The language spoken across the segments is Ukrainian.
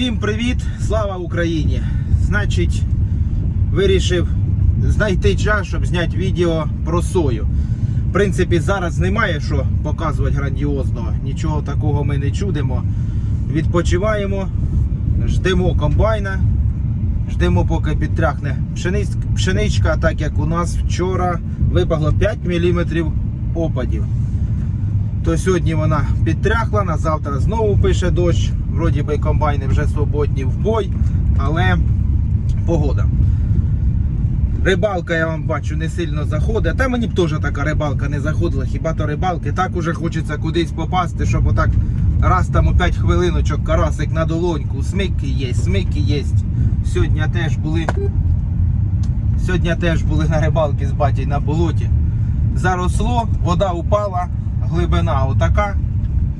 Всім привіт! Слава Україні! Значить, вирішив знайти час, щоб зняти відео про сою. В принципі, зараз немає що показувати грандіозного. Нічого такого ми не чудимо. Відпочиваємо, ждемо комбайна, ждемо, поки підтряхне пшеничка, так як у нас вчора випало 5 мм опадів. То сьогодні вона підтряхла, на завтра знову пише дощ. Вроді би комбайни вже свободні в бой, але погода. Рибалка, я вам бачу, не сильно заходить. Та мені б теж така рибалка не заходила. Хіба то рибалки так уже хочеться кудись попасти, щоб отак раз там у 5 хвилиночок карасик на долоньку. Смики є, смики є. Сьогодні теж були. Сьогодні теж були на рибалки з батьком на болоті. Заросло, вода упала, глибина отака.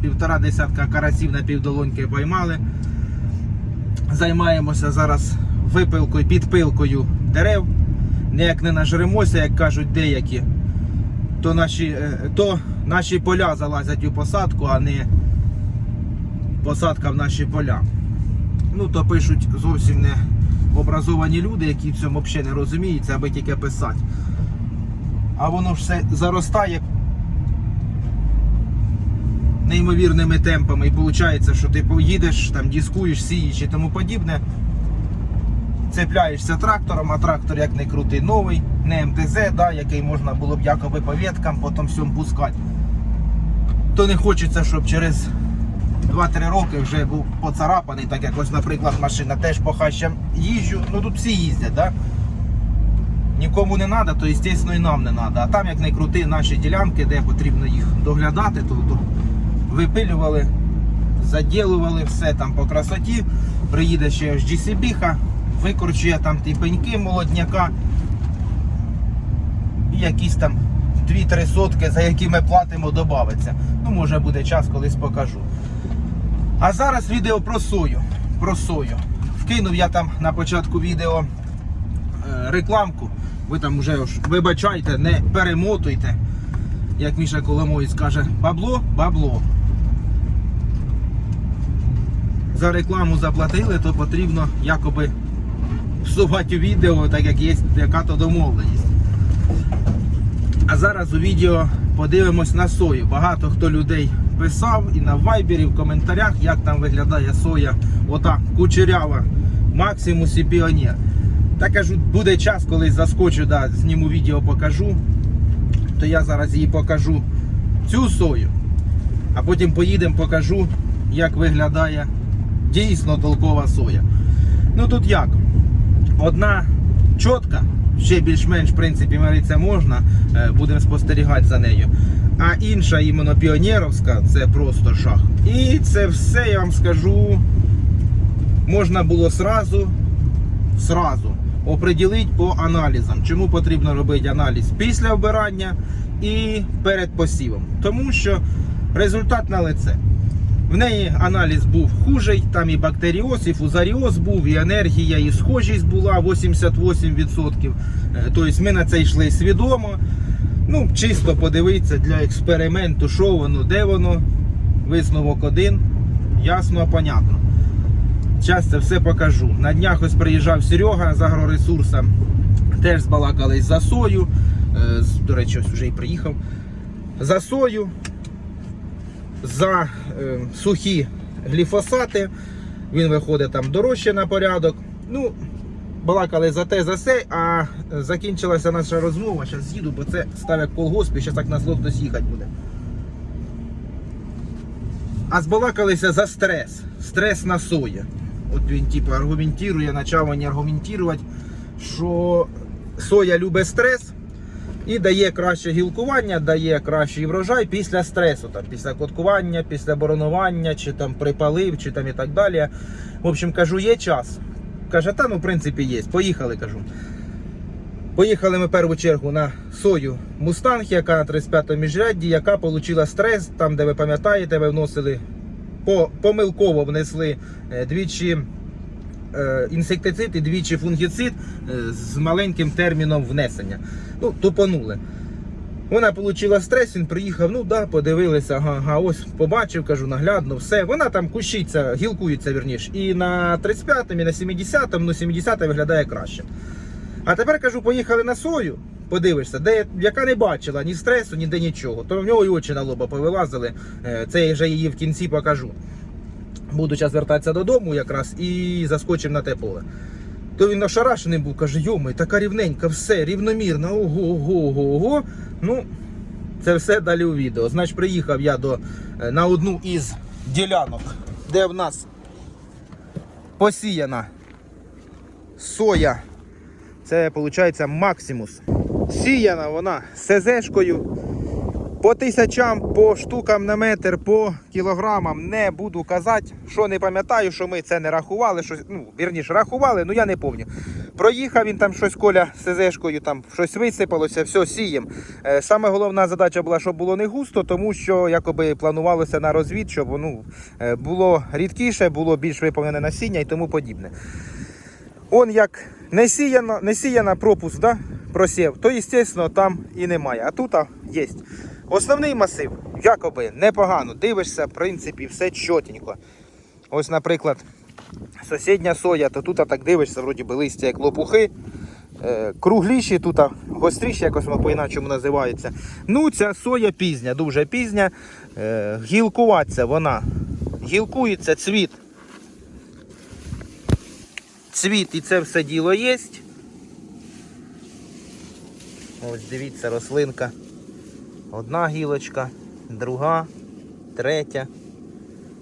Півтора десятка карасів на півдолоньки поймали. Займаємося зараз випилкою, підпилкою дерев. Ніяк не нажремося, як кажуть деякі, то наші, е, то наші поля залазять у посадку, а не посадка в наші поля. Ну, то пишуть зовсім не образовані люди, які в цьому взагалі не розуміються, аби тільки писати. А воно все заростає неймовірними темпами. І виходить, що ти поїдеш, там дискуєш, сієш і тому подібне. Цепляєшся трактором, а трактор як не крутий новий, не МТЗ, да, який можна було б якоби по веткам, потім всьому пускати. То не хочеться, щоб через 2-3 роки вже був поцарапаний, так як ось, наприклад, машина теж по хащам їжджу. Ну тут всі їздять, да? Нікому не треба, то звісно і нам не треба. А там як не крути наші ділянки, де потрібно їх доглядати, то, то випилювали, заділували все там по красоті. Приїде ще аж GCB, викорчує там ті пеньки молодняка. І якісь там 2-3 сотки, за які ми платимо, додавиться. Ну, може буде час, колись покажу. А зараз відео про сою. Про сою. Вкинув я там на початку відео е, рекламку. Ви там вже вибачайте, не перемотуйте. Як Міша Коломоєць каже, бабло, бабло. За рекламу заплатили, то потрібно якоби всувати відео, так як є яка то домовленість. А зараз у відео подивимось на сою. Багато хто людей писав і на вайбері, в коментарях, як там виглядає соя, ота кучерява, Максимус і Піонер. Та кажу, буде час, коли заскочу, да, зніму відео, покажу. То я зараз її покажу цю сою. А потім поїдемо, покажу, як виглядає дійсно толкова соя. Ну тут як? Одна чітка, ще більш-менш в принципі миритися можна, е, будемо спостерігати за нею. А інша іменно піонерівська це просто шах. І це все я вам скажу. Можна було сразу, сразу оприділити по аналізам. Чому потрібно робити аналіз після вбирання і перед посівом. Тому що результат на лице. В неї аналіз був хужий, там і бактеріоз, і фузаріоз був, і енергія, і схожість була 88%. Е, Тобто ми на це йшли свідомо. Ну, чисто подивитися для експерименту, що воно, де воно. Висновок один. Ясно, понятно. Зараз це все покажу. На днях ось приїжджав Серега з агроресурса. Теж збалакались за сою. Е, До речі, ось вже і приїхав. За сою за е, сухі гліфосати. Він виходить там дорожче на порядок. Ну, балакали за те, за все, а е, закінчилася наша розмова. Зараз їду, бо це ставить колгосп і зараз так на зло хтось їхати буде. А збалакалися за стрес. Стрес на сої. От він типу аргументує, почав мені аргументувати, що соя любить стрес і дає краще гілкування, дає кращий врожай після стресу, там, після коткування, після боронування, чи там припалив, чи там і так далі. В общем, кажу, є час. Каже, та ну в принципі є. Поїхали, кажу. Поїхали ми в першу чергу на сою Мустанг, яка на 35 міжрядді, яка отримала стрес, там, де ви пам'ятаєте, ви вносили по, помилково внесли е, двічі інсектицид і двічі фунгіцид е, з маленьким терміном внесення. Ну, тупонули. Вона отримала стрес, він приїхав, ну да, подивилися, ага, ага, ось побачив, кажу, наглядно, все. Вона там кущиться, гілкується вірніше. І на 35-му, і на 70-му, ну 70 виглядає краще. А тепер кажу, поїхали на сою, подивишся, де, яка не бачила ні стресу, ніде нічого. То в нього і очі на лоба повилазили. Е, Це я вже її в кінці покажу. Буду зараз вертатися додому якраз і заскочив на те поле. То він ошарашений був, каже, йомай, така рівненька, все, рівномірно, ого, ого, ого, ого. Ну, це все далі у відео. Значить, приїхав я до, е, на одну із ділянок, де в нас посіяна соя. Це виходить Максимус. Сіяна вона СЗшкою. По тисячам, по штукам на метр, по кілограмам не буду казати, що не пам'ятаю, що ми це не рахували. Щось, ну, вірніше, рахували, ну я не пам'ятаю. Проїхав він там щось коля СЗшкою, там щось висипалося, все, сієм. Е, Саме головна задача була, щоб було не густо, тому що якоби планувалося на розвід, щоб ну, е, було рідкіше, було більш виповнене насіння і тому подібне. Он як не сіяна, не сіяна пропуск, да? просів, то, звісно, там і немає. А тут є. Основний масив, якоби непогано. Дивишся, в принципі, все чотенько. Ось, наприклад, сусідня соя, то тут так дивишся, вроді би листя як лопухи. Е, кругліші, тут гостріші, якось по-іначому називається. Ну, ця соя пізня, дуже пізня. Е, гілкуватися вона. Гілкується цвіт цвіт і це все діло є. Ось дивіться, рослинка. Одна гілочка, друга, третя.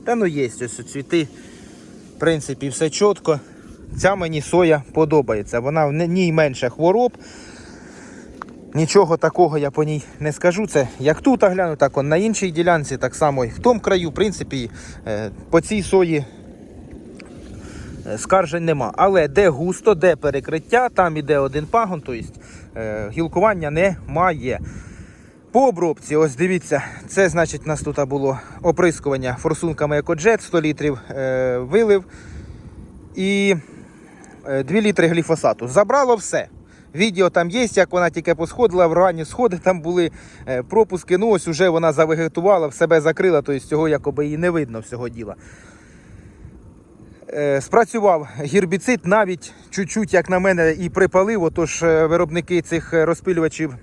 Та ну є ось цвіти. В принципі, все чітко. Ця мені соя подобається. Вона в ній менше хвороб. Нічого такого я по ній не скажу. Це як тут гляну, так он на іншій ділянці, так само і в тому краю, в принципі, е, по цій сої Е, скаржень нема. Але де густо, де перекриття, там іде один пагон, тобто гілкування немає. По обробці, ось дивіться, це значить у нас тут було оприскування форсунками екоджет, 100 літрів е, вилив і е, 2 літри гліфосату. Забрало все. Відео там є, як вона тільки посходила, в ранні сходи там були е, пропуски. Ну ось уже вона завегетувала, в себе закрила, тобто цього якоби і не видно всього діла. Е, Спрацював гербіцид навіть чуть-чуть, як на мене, і припалив. Отож, е, виробники цих е, розпилювачів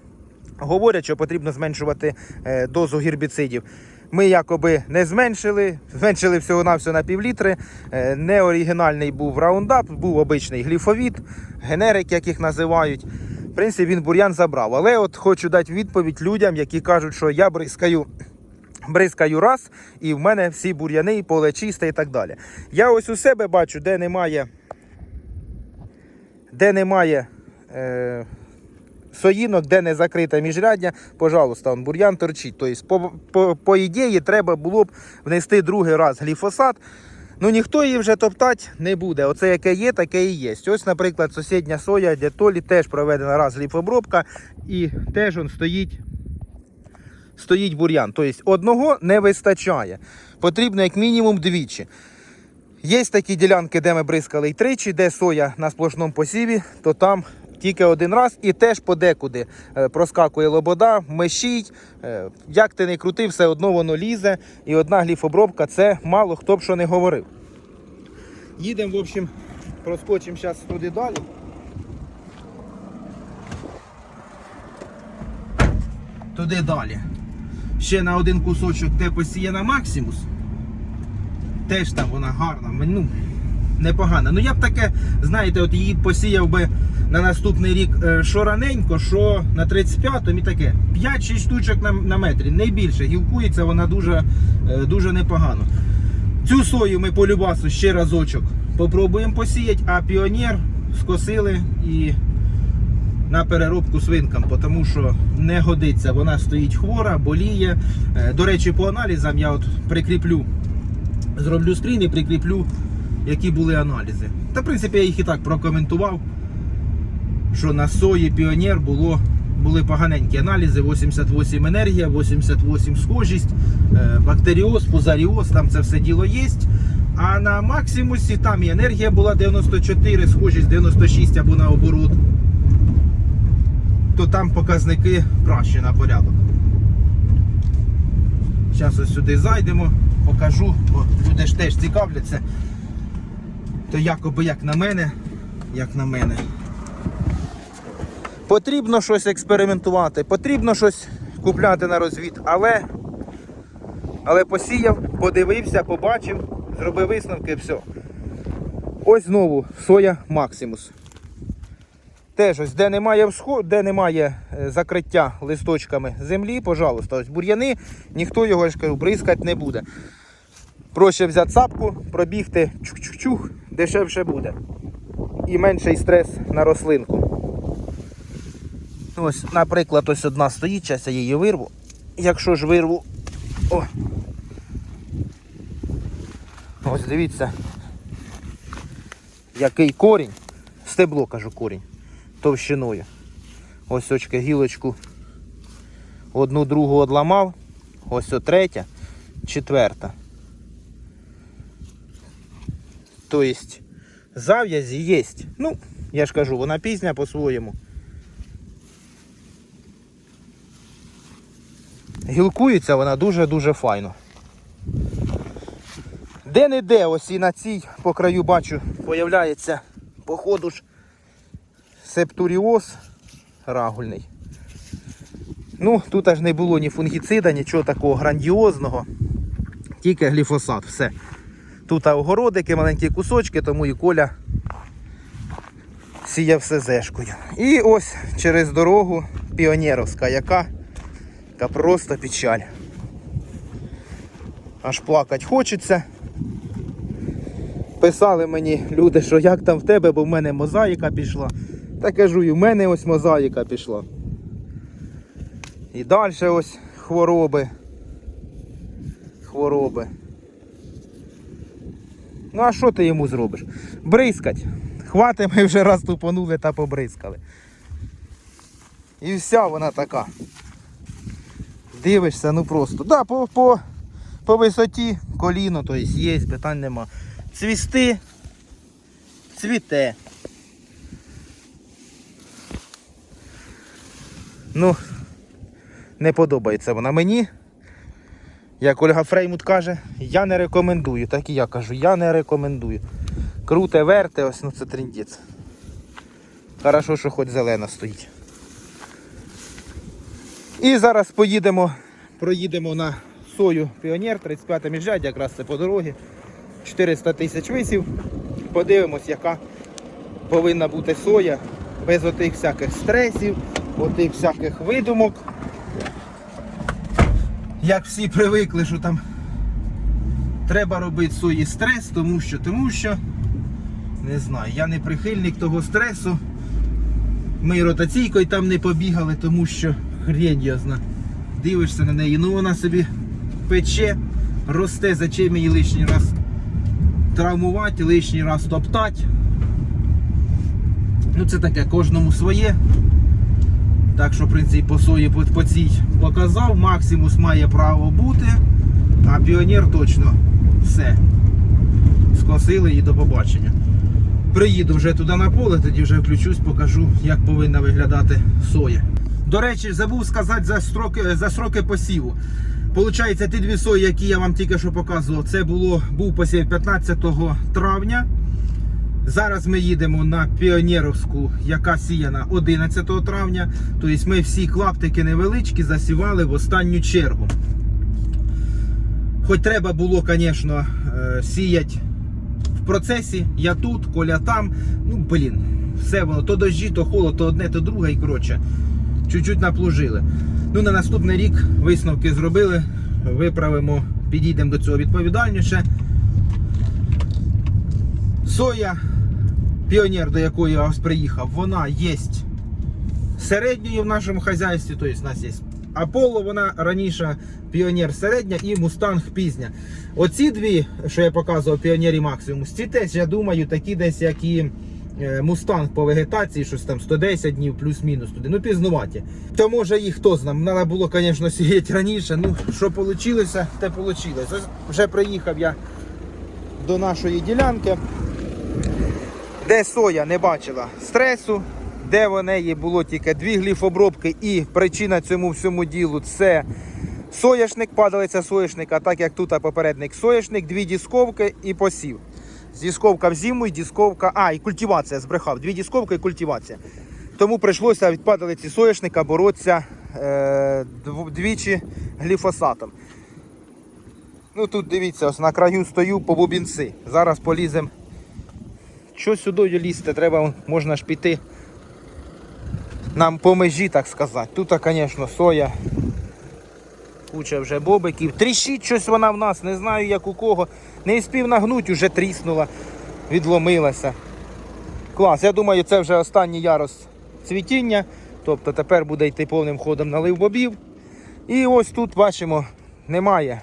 говорять, що потрібно зменшувати е, дозу гербіцидів. Ми якоби не зменшили, зменшили всього-навсього на півлітри. Е, Не оригінальний був раундап, був обичний гліфовід, генерик, як їх називають. В принципі, він бур'ян забрав. Але от хочу дати відповідь людям, які кажуть, що я бризкаю бризкаю раз, і в мене всі бур'яни, поле чисте і так далі. Я ось у себе бачу, де немає, де немає е, соїнок, де не закрите міжряддя, пожалуйста, он бур'ян торчить. Тобто, по, по, по ідеї, треба було б внести другий раз гліфосат. Ну ніхто її вже топтати не буде. Оце яке є, таке і є. Ось, наприклад, сусідня соя для Толі теж проведена раз гліфобробка і теж он стоїть стоїть бур'ян. Тобто одного не вистачає. Потрібно як мінімум двічі. Є такі ділянки, де ми бризкали й тричі, де соя на сплошному посіві, то там тільки один раз і теж подекуди е, проскакує лобода, мещить. Е, Як ти не крути, все одно воно лізе. І одна гліфобробка це мало хто б що не говорив. Їдемо, в общем, проскочимо зараз туди далі. Туди далі. Ще на один кусочок де посіяна Максимус. Теж там вона гарна, ну, непогана. Ну я б таке, знаєте, от її посіяв би на наступний рік е, що раненько, що на 35-му і таке. 5-6 штучок на, на метрі, не більше. Гілкується вона дуже, е, дуже непогано. Цю сою ми по любасу ще разочок попробуємо посіяти, а піонер скосили і на переробку свинкам, тому що не годиться. Вона стоїть хвора, боліє. Е, До речі, по аналізам я от прикріплю, зроблю скрін і прикріплю, які були аналізи. Та, в принципі, я їх і так прокоментував, що на сої піонер було. Були поганенькі аналізи, 88 енергія, 88 схожість, е, бактеріоз, фузаріоз, там це все діло є. А на максимусі там і енергія була 94, схожість 96 або наоборот. то там показники краще на порядок. Зараз ось сюди зайдемо, покажу, бо люди ж теж цікавляться. То якоби як на мене, як на мене. Потрібно щось експериментувати, потрібно щось купляти на розвід, але, але посіяв, подивився, побачив, зробив висновки, все. Ось знову соя Максимус. Теж ось, де немає всход, де немає е, закриття листочками землі, пожалуйста, ось бур'яни, ніхто його я ж кажу, бризкати не буде. Проще взяти цапку, пробігти чух-чух-чух, дешевше буде. І менший стрес на рослинку. Ось, наприклад, ось одна стоїть, зараз я її вирву. Якщо ж вирву. О! Ось дивіться. Який корінь. Стебло кажу корінь. Товщиною. Ось очки гілочку. Одну другу одламав. Ось о третя, четверта. Тобто зав'язі є. Ну, я ж кажу, вона пізня по-своєму. Гілкується вона дуже-дуже файно. Де-не-де, ось і на цій по краю бачу, появляється походу ж септуріоз рагульний. Ну, тут аж не було ні фунгіцида, нічого такого грандіозного. Тільки гліфосат, все. Тут огородики, маленькі кусочки, тому і коля сіяв все зешкою. І ось через дорогу піонерівська, яка, яка просто печаль. Аж плакать хочеться. Писали мені люди, що як там в тебе, бо в мене мозаїка пішла. Та кажу, і в мене ось мозаїка пішла. І далі ось хвороби. Хвороби. Ну а що ти йому зробиш? Бризкать. Хвати ми вже раз тупонули та побризкали. І вся вона така. Дивишся, ну просто. Да, по, по, по висоті коліно, то є, питань нема. Цвісти, цвіте. Ну, не подобається вона мені. Як Ольга Фреймут каже, я не рекомендую. Так і я кажу, я не рекомендую. Круте верте, ось ну це тріндець. Хорошо, що хоч зелена стоїть. І зараз поїдемо, проїдемо на сою Піонер, 35 міжряддя, якраз це по дорозі. 400 тисяч висів. Подивимось, яка повинна бути соя без отих всяких стресів, отих всяких видумок. Як всі привикли, що там треба робити сої стрес, тому що, тому що, не знаю, я не прихильник того стресу. Ми ротаційкою там не побігали, тому що хрень ясна. Дивишся на неї, ну вона собі пече, росте, зачем її лишній раз травмувати, лишній раз топтати. Ну це таке, кожному своє. Так що, в принципі, по сої по, по цій показав. Максимус має право бути, а піонер точно все. Скосили і до побачення. Приїду вже туди на поле, тоді вже включусь, покажу, як повинна виглядати соя. До речі, забув сказати за строки, за сроки посіву. Получається, ті дві сої, які я вам тільки що показував, це було, був посів 15 травня. Зараз ми їдемо на Піонерівську, яка сіяна 11 травня. Тобто ми всі клаптики невеличкі засівали в останню чергу. Хоч треба було, звісно, сіяти в процесі. Я тут, Коля там. Ну, блін, все воно, то дощі, то холод, то одне, то друге і коротше. Чуть-чуть наплужили. Ну, на наступний рік висновки зробили. Виправимо, підійдемо до цього відповідальніше. Соя, піонер, до якої я ось приїхав, вона є середньою в нашому хазяйстві. Тобто у нас є Аполло, вона раніше піонер середня і Мустанг пізня. Оці дві, що я показував, піонері Максимус, ці теж, я думаю, такі десь, як і Мустанг по вегетації, щось там 110 днів, плюс-мінус туди. Ну, пізнуваті. То може їх хто знає. Треба було, звісно, сіяти раніше. Ну, що вийшло, те вийшло. Вже приїхав я до нашої ділянки, де соя не бачила стресу, де в неї було тільки дві гліфобробки, і причина цьому всьому ділу це соняшник, падалиця соняшника, так як тут попередник соняшник, дві дісковки і посів. Дісковка в зиму і дісковка. А, і культивація збрехав. Дві дісковки і культивація. Тому прийшлося від падалиці соняшника боротися е, двічі гліфосатом. Ну тут дивіться, ось на краю стою по бубінці. Зараз поліземо. Що сюди лізти? Треба, можна ж піти нам по межі, так сказати. Тут, звісно, соя. Куча вже бобиків. Тріщить щось вона в нас, не знаю як у кого. Не спів нагнуть, уже тріснула, відломилася. Клас, я думаю, це вже останній ярус цвітіння. Тобто тепер буде йти повним ходом налив бобів. І ось тут бачимо, немає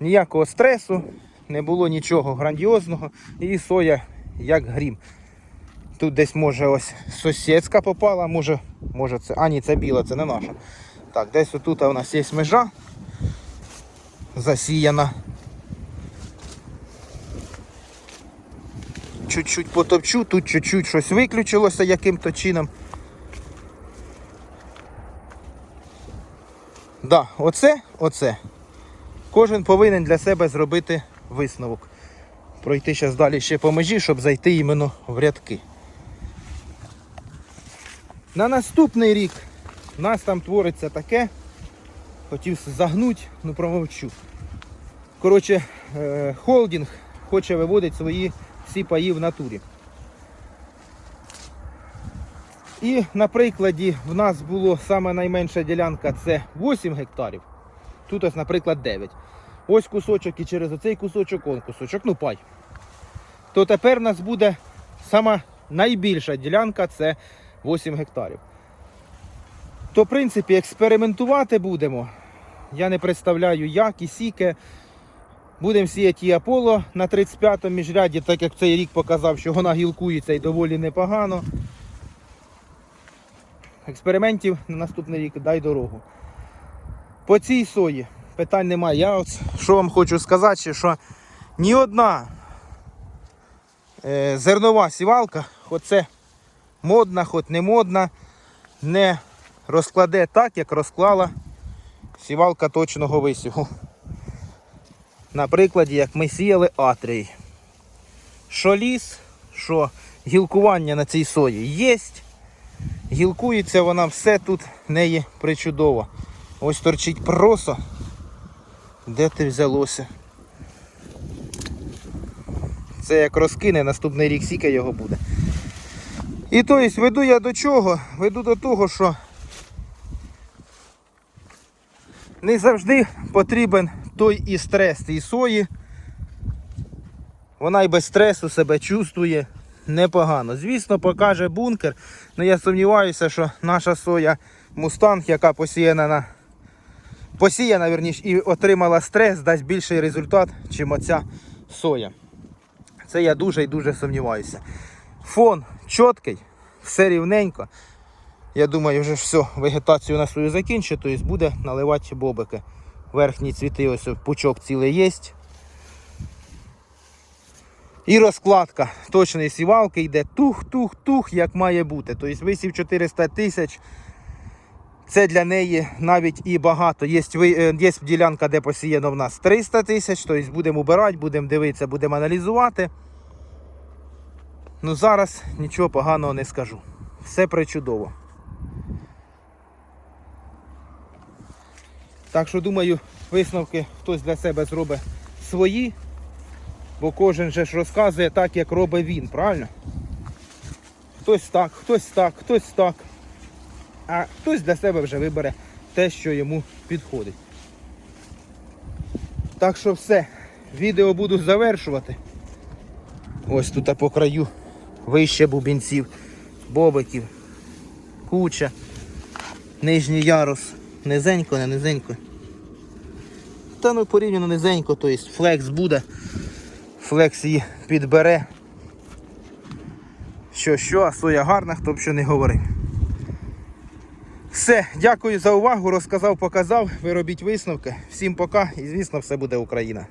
ніякого стресу, не було нічого грандіозного. І соя як грім. Тут десь може ось сусідська попала, може, може це. А ні, це біла, це не наша. Так, десь отут у нас є межа засіяна. Чуть-чуть потопчу, тут чуть-чуть щось виключилося яким-то чином. Да, оце, оце. Кожен повинен для себе зробити висновок. Пройти зараз далі ще по межі, щоб зайти іменно в рядки. На наступний рік у нас там твориться таке. Хотів загнути, ну промовчу. Коротше, е, холдинг хоче виводити свої всі паї в натурі. І на прикладі в нас було саме найменша ділянка це 8 гектарів. Тут ось, наприклад, 9. Ось кусочок і через оцей кусочок, он кусочок, ну пай. То тепер у нас буде сама найбільша ділянка це 8 гектарів. То, в принципі, експериментувати будемо. Я не представляю, як і сіки. Будемо сіяти і Аполло на 35-му міжряді, так як цей рік показав, що вона гілкується і доволі непогано. Експериментів на наступний рік дай дорогу. По цій сої питань немає. Я от що вам хочу сказати, що ні одна е, зернова сівалка, хоч це модна, хоч не модна, не розкладе так, як розклала сівалка точного висіву. На прикладі, як ми сіяли атрій. Що ліс, що гілкування на цій сої є. Гілкується вона все тут неї причудово. Ось торчить просо. Де ти взялося? Це як розкине, наступний рік сіка його буде. І то есть, веду я до чого? Веду до того, що не завжди потрібен той і стрес і сої. Вона і без стресу себе чувствує непогано. Звісно, покаже бункер, але я сумніваюся, що наша соя Мустанг, яка посіяна на посіяна, верніш, і отримала стрес, дасть більший результат, чим оця соя. Це я дуже і дуже сумніваюся. Фон чіткий, все рівненько. Я думаю, вже все, вегетацію на свою закінчить, тобто буде наливати бобики. Верхні цвіти, ось пучок цілий є. І розкладка точної сівалки йде тух-тух-тух, як має бути. Тобто висів 400 тисяч. Це для неї навіть і багато. Є, е, є ділянка, де посіяно в нас 300 тисяч, тобто будемо обирати, будемо дивитися, будемо аналізувати. Ну зараз нічого поганого не скажу. Все причудово. Так що думаю, висновки хтось для себе зробить свої, бо кожен же ж розказує так, як робить він, правильно? Хтось так, хтось так, хтось так. А хтось для себе вже вибере те, що йому підходить. Так що все, відео буду завершувати. Ось тут по краю вище бубінців, бобиків, куча, нижній ярус. Низенько, не низенько. Та ну порівняно низенько, тобто флекс буде, флекс її підбере. Що, що, а соя гарна, хто б що не говорив. Все, дякую за увагу. Розказав, показав. Ви робіть висновки. Всім пока і звісно все буде Україна.